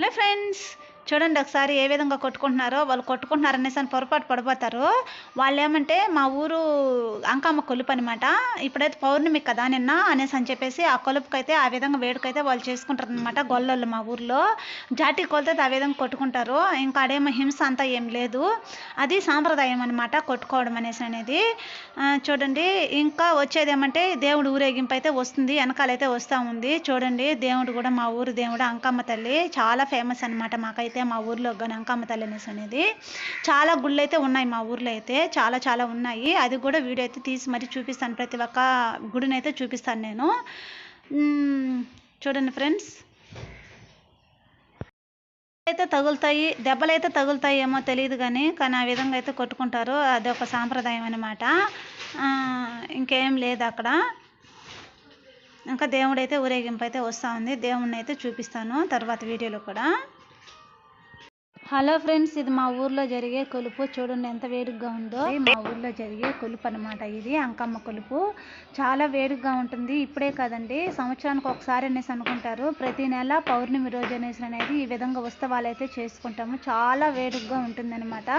Hello friends చూడండి ఒకసారి ఏ విధంగా కొట్టుకుంటున్నారో వాళ్ళు కొట్టుకుంటున్నారు అనేసి అని పొరపాటు పడిపోతారు. వాళ్ళు ఏమంటే మా ఊరు అంకమ్మ కొలుపు అనమాట ఇప్పుడైతే పౌర్ణమి కదా నిన్న అనేసి అని చెప్పేసి ఆ కొలుపుకైతే ఆ విధంగా వేడుకైతే వాళ్ళు చేసుకుంటారు అనమాట గొల్లలు మా ఊర్లో. జాటి కొలితే ఆ విధంగా కొట్టుకుంటారు. ఇంకా ఆడేమో హింస అంతా ఏం లేదు. అది సాంప్రదాయం అనమాట కొట్టుకోవడం అనేసి అనేది. చూడండి ఇంకా వచ్చేది ఏమంటే దేవుడు ఊరేగింపు అయితే వస్తుంది వెనకాలైతే వస్తూ ఉంది. చూడండి దేవుడు కూడా మా ఊరు దేవుడు అంకమ్మ తల్లి చాలా ఫేమస్ అనమాట మాకైతే. మా ఊర్లో గణాంకమ్మ తల్లి అనేసి అనేది చాలా గుళ్ళు అయితే ఉన్నాయి మా ఊర్లో అయితే చాలా చాలా ఉన్నాయి. అది కూడా వీడియో అయితే తీసి మరీ చూపిస్తాను. ప్రతి ఒక్క గుడిని అయితే చూపిస్తాను నేను. చూడండి ఫ్రెండ్స్. అయితే తగులుతాయి దెబ్బలు అయితే తగులుతాయి ఏమో తెలియదు కానీ కానీ ఆ విధంగా అయితే కొట్టుకుంటారు. అది ఒక సాంప్రదాయం అనమాట ఇంకేం లేదు అక్కడ. ఇంకా దేవుడైతే ఊరేగింపు అయితే వస్తూ ఉంది. దేవుడిని అయితే చూపిస్తాను తర్వాత వీడియోలో కూడా. హలో ఫ్రెండ్స్ ఇది మా ఊర్లో జరిగే కొలుపు. చూడండి ఎంత వేడిగా ఉందో. మా ఊర్లో జరిగే కొలుపు అనమాట ఇది అంకమ్మ కొలుపు. చాలా వేడిగా ఉంటుంది. ఇప్పుడే కాదండి సంవత్సరానికి ఒకసారి అనేసి అనుకుంటారు. ప్రతి నెల పౌర్ణమి రోజు అనేసి అనేది ఈ విధంగా ఉత్సవాలు అయితే చేసుకుంటాము. చాలా వేడిగా ఉంటుంది అనమాట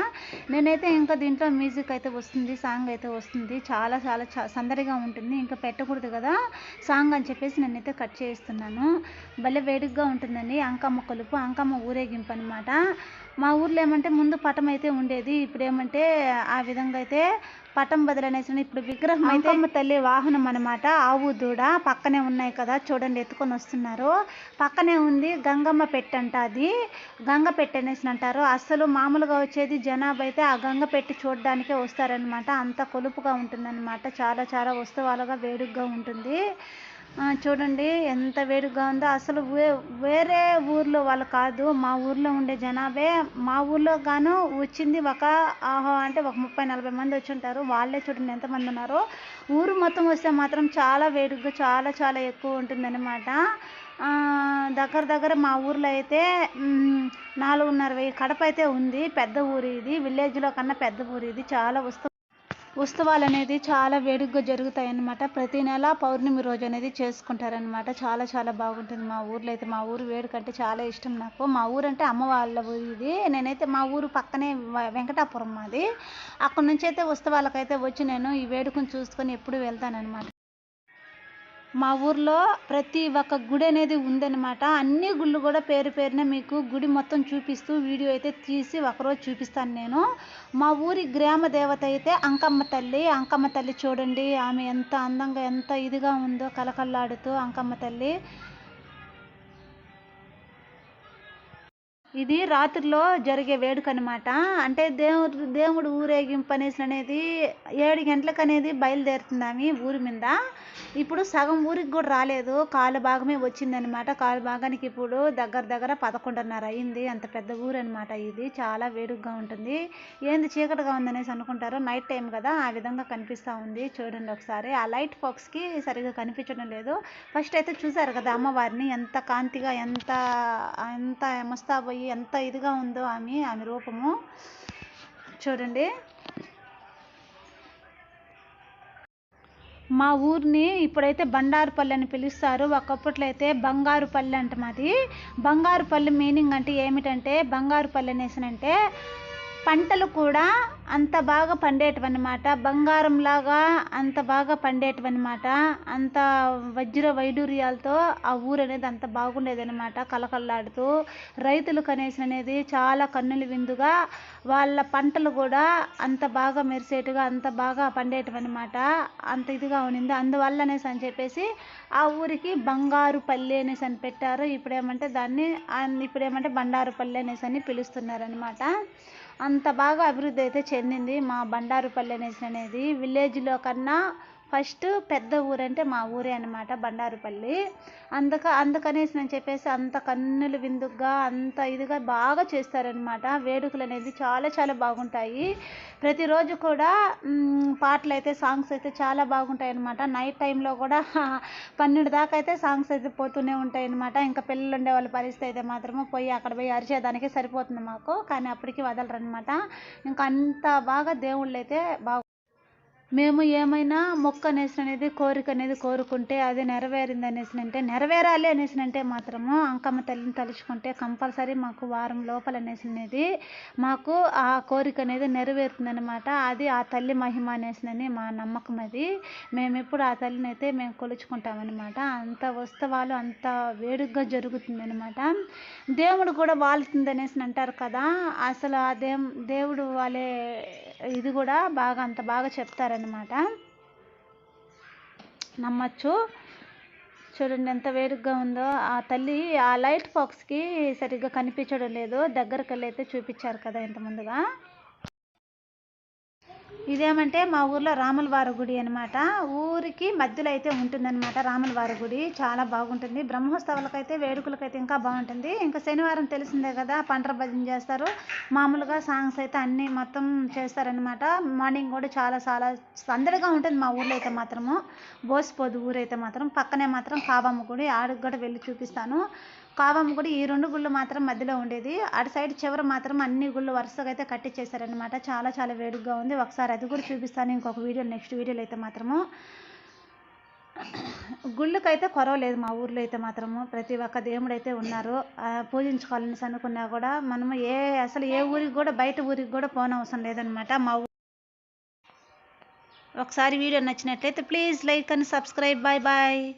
నేనైతే ఇంకా దీంట్లో మ్యూజిక్ అయితే వస్తుంది సాంగ్ అయితే వస్తుంది. చాలా చాలా సందడిగా ఉంటుంది. ఇంకా పెట్టకూడదు కదా. సాంగ్ అని చెప్పేసి నేనైతే కట్ చేస్తున్నాను భలే వేడిగా ఉంటుందండి అంకమ్మ కొలుపు అంకమ్మ ఊరేగింపు అనమాట మా ఊర్లో ఏమంటే ముందు పటం అయితే ఉండేది. ఇప్పుడు ఏమంటే ఆ విధంగా అయితే పటం బదులనేసి ఇప్పుడు విగ్రహం అయితే అమ్మ తల్లి వాహనం అనమాట ఆవు దూడ పక్కనే ఉన్నాయి కదా చూడండి ఎత్తుకొని వస్తున్నారు. పక్కనే ఉంది గంగమ్మ పెట్టంట అది. గంగ పెట్టి అనేసి అంటారు. అసలు మామూలుగా వచ్చేది జనాభా అయితే ఆ గంగ పెట్టి చూడడానికే వస్తారనమాట అంత కొలుపుగా ఉంటుందన్నమాట. చాలా చాలా వస్తువాలుగా వేడుగ్గా ఉంటుంది. చూడండి ఎంత వేడిగా ఉందో. అసలు వే వేరే ఊర్లో వాళ్ళు కాదు మా ఊర్లో ఉండే జనాభే. మా ఊర్లో గాను వచ్చింది ఒక ఆహో అంటే ఒక ముప్పై నలభై మంది వచ్చి ఉంటారు. వాళ్ళే చూడండి ఎంతమంది ఉన్నారో. ఊరు మొత్తం వస్తే మాత్రం చాలా వేడిగా చాలా చాలా ఎక్కువ ఉంటుందన్నమాట. దగ్గర దగ్గర మా ఊర్లో అయితే నాలుగున్నర వెయ్యి కడప అయితే ఉంది. పెద్ద ఊరు ఇది. విలేజ్లో కన్నా పెద్ద ఊరు ఇది. చాలా వస్తు ఉత్సవాలు అనేది చాలా వేడుకగా జరుగుతాయి అన్నమాట ప్రతి నెల పౌర్ణమి రోజు అనేది చేసుకుంటారనమాట చాలా చాలా బాగుంటుంది మా ఊర్లో అయితే మా ఊరు వేడుక అంటే చాలా ఇష్టం నాకు. మా ఊరు అంటే అమ్మ వాళ్ళ ఊరు ఇది నేనైతే మా ఊరు పక్కనే వెంకటాపురం మాది. అక్కడ నుంచి అయితే ఉత్సవాలకైతే వచ్చి నేను ఈ వేడుకను చూసుకొని ఎప్పుడు వెళ్తానన్నమాట. మా ఊర్లో ప్రతి ఒక్క గుడి అనేది ఉందన్నమాట. అన్ని గుళ్ళు కూడా పేరు పేరున మీకు గుడి మొత్తం చూపిస్తూ వీడియో అయితే తీసి ఒకరోజు చూపిస్తాను నేను. మా ఊరి గ్రామ దేవత అయితే అంకమ్మ తల్లి అంకమ్మ తల్లి చూడండి ఆమె ఎంత అందంగా ఎంత ఇదిగా ఉందో కలకల్లాడుతూ అంకమ్మ తల్లి. ఇది రాత్రిలో జరిగే వేడుక అనమాట అంటే దేవుడు దేవుడు ఊరేగింపు అనేసి అనేది ఏడు గంటలకు అనేది బయలుదేరుతుంది ఆమె ఊరి మీద. ఇప్పుడు సగం ఊరికి కూడా రాలేదు. కాలు భాగమే వచ్చిందనమాట కాలు భాగానికి ఇప్పుడు దగ్గర దగ్గర పదకొండున్నర అయింది. అంత పెద్ద ఊరు అనమాట ఇది. చాలా వేడుగ్గా ఉంటుంది. ఏంది చీకటిగా ఉందనేసి అనుకుంటారు. నైట్ టైం కదా. ఆ విధంగా కనిపిస్తూ ఉంది చూడండి ఒకసారి. ఆ లైట్ ఫాక్స్కి సరిగ్గా కనిపించడం లేదు. ఫస్ట్ అయితే చూసారు కదా అమ్మవారిని. ఎంత కాంతిగా ఎంత ఎంత మస్తాబోయి ఎంత ఇదిగా ఉందో ఆమె ఆమె రూపము. చూడండి. మా ఊరిని ఇప్పుడైతే బండారుపల్లి అని పిలుస్తారు. ఒకప్పట్లో అయితే బంగారుపల్లి అంట మాది బంగారుపల్లి మీనింగ్ అంటే ఏమిటంటే బంగారుపల్లి అనేసినంటే పంటలు కూడా అంత బాగా పండేటివన్నమాట. బంగారంలాగా అంత బాగా పండేటివన్నమాట. అంత వజ్ర వైడూర్యాలతో ఆ ఊరు అనేది అంత బాగుండేదన్నమాట కలకల్లాడుతూ రైతులు అనేసి అనేది చాలా కన్నుల విందుగా వాళ్ళ పంటలు కూడా అంత బాగా మెరిసేటుగా అంత బాగా పండేటివన్నమాట. అంత ఇదిగా ఉన్నింది. అందువల్ల అనేసి అని చెప్పేసి ఆ ఊరికి బంగారు పల్లె అనేసి అని పెట్టారు. ఇప్పుడేమంటే దాన్ని ఇప్పుడేమంటే ఇప్పుడేమంటే బండారుపల్లి అనేసి అని పిలుస్తున్నారనమాట అంత బాగా అభివృద్ధి అయితే చెందింది మా బండారుపల్లి అనేసి అనేది. విలేజ్లో కన్నా ఫస్ట్ పెద్ద ఊరంటే మా ఊరే అనమాట బండారుపల్లి. అందుక అందుకనేసి నేను చెప్పేసి అంత కన్నుల విందుగా అంత ఇదిగా బాగా చేస్తారనమాట వేడుకలు అనేది చాలా చాలా బాగుంటాయి. ప్రతిరోజు కూడా పాటలు అయితే సాంగ్స్ అయితే చాలా బాగుంటాయి అనమాట నైట్ టైంలో కూడా పన్నెండు దాకా అయితే సాంగ్స్ అయితే పోతూనే ఉంటాయి అనమాట ఇంకా పిల్లలు ఉండే వాళ్ళ పరిస్థితి అయితే మాత్రము పోయి అక్కడ పోయి అరిచేదానికి సరిపోతుంది మాకు. కానీ అప్పటికి వదలరు అనమాట ఇంకా అంత బాగా దేవుళ్ళు అయితే బాగు మేము ఏమైనా మొక్క అనేసి అనేది కోరిక అనేది కోరుకుంటే అది నెరవేరింది అనేసి అంటే నెరవేరాలి అనేసి అంటే మాత్రము అంకమ్మ తల్లిని తలుచుకుంటే కంపల్సరీ మాకు వారం లోపల అనేసి అనేది మాకు ఆ కోరిక అనేది నెరవేరుతుందనమాట అది ఆ తల్లి మహిమ అనేసినని మా నమ్మకం అది. మేము ఎప్పుడు ఆ తల్లిని అయితే మేము కొలుచుకుంటామన్నమాట. అంత ఉత్సవాలు అంత వేడుకగా జరుగుతుందనమాట దేవుడు కూడా వాళ్తుంది అనేసి అంటారు కదా అసలు ఆ దేం దేవుడు వాళ్ళే ఇది కూడా బాగా అంత బాగా చెప్తారనమాట నమ్మచ్చు. చూడండి ఎంత వేడిగా ఉందో. ఆ తల్లి ఆ లైట్ బాక్స్కి సరిగ్గా కనిపించడం లేదు. దగ్గరికి వెళ్ళి అయితే చూపించారు కదా ఇంత ముందుగా. ఇదేమంటే మా ఊర్లో రాముల వారి గుడి అనమాట ఊరికి మధ్యలో అయితే ఉంటుందన్నమాట రాముల వారి గుడి. చాలా బాగుంటుంది. బ్రహ్మోత్సవాలకైతే వేడుకలకైతే ఇంకా బాగుంటుంది. ఇంకా శనివారం తెలిసిందే కదా పండ్ర భజన చేస్తారు. మామూలుగా సాంగ్స్ అయితే అన్నీ మొత్తం చేస్తారనమాట మార్నింగ్ కూడా చాలా చాలా సందడిగా ఉంటుంది మా ఊర్లో అయితే మాత్రము. బోసిపోదు ఊరైతే మాత్రం. పక్కనే మాత్రం కాబమ్మ గుడి. ఆడికి కూడా వెళ్ళి చూపిస్తాను. పావం కూడా ఈ రెండు గుళ్ళు మాత్రం మధ్యలో ఉండేది. అటు సైడ్ చివర మాత్రం అన్ని గుళ్ళు వరుసగా అయితే కట్టించేశారనమాట చాలా చాలా వేడిగా ఉంది. ఒకసారి అది కూడా చూపిస్తాను. ఇంకొక వీడియో నెక్స్ట్ వీడియోలో అయితే మాత్రము. గుళ్ళకైతే కొరవలేదు మా ఊర్లో అయితే మాత్రము. ప్రతి ఒక్క దేవుడు అయితే ఉన్నారు. పూజించుకోవాలని అనుకున్నా కూడా మనము ఏ అసలు ఏ ఊరికి కూడా బయట ఊరికి కూడా పోనవసరం లేదనమాట మా ఊ- ఒకసారి వీడియో నచ్చినట్లయితే please like and subscribe. Bye bye.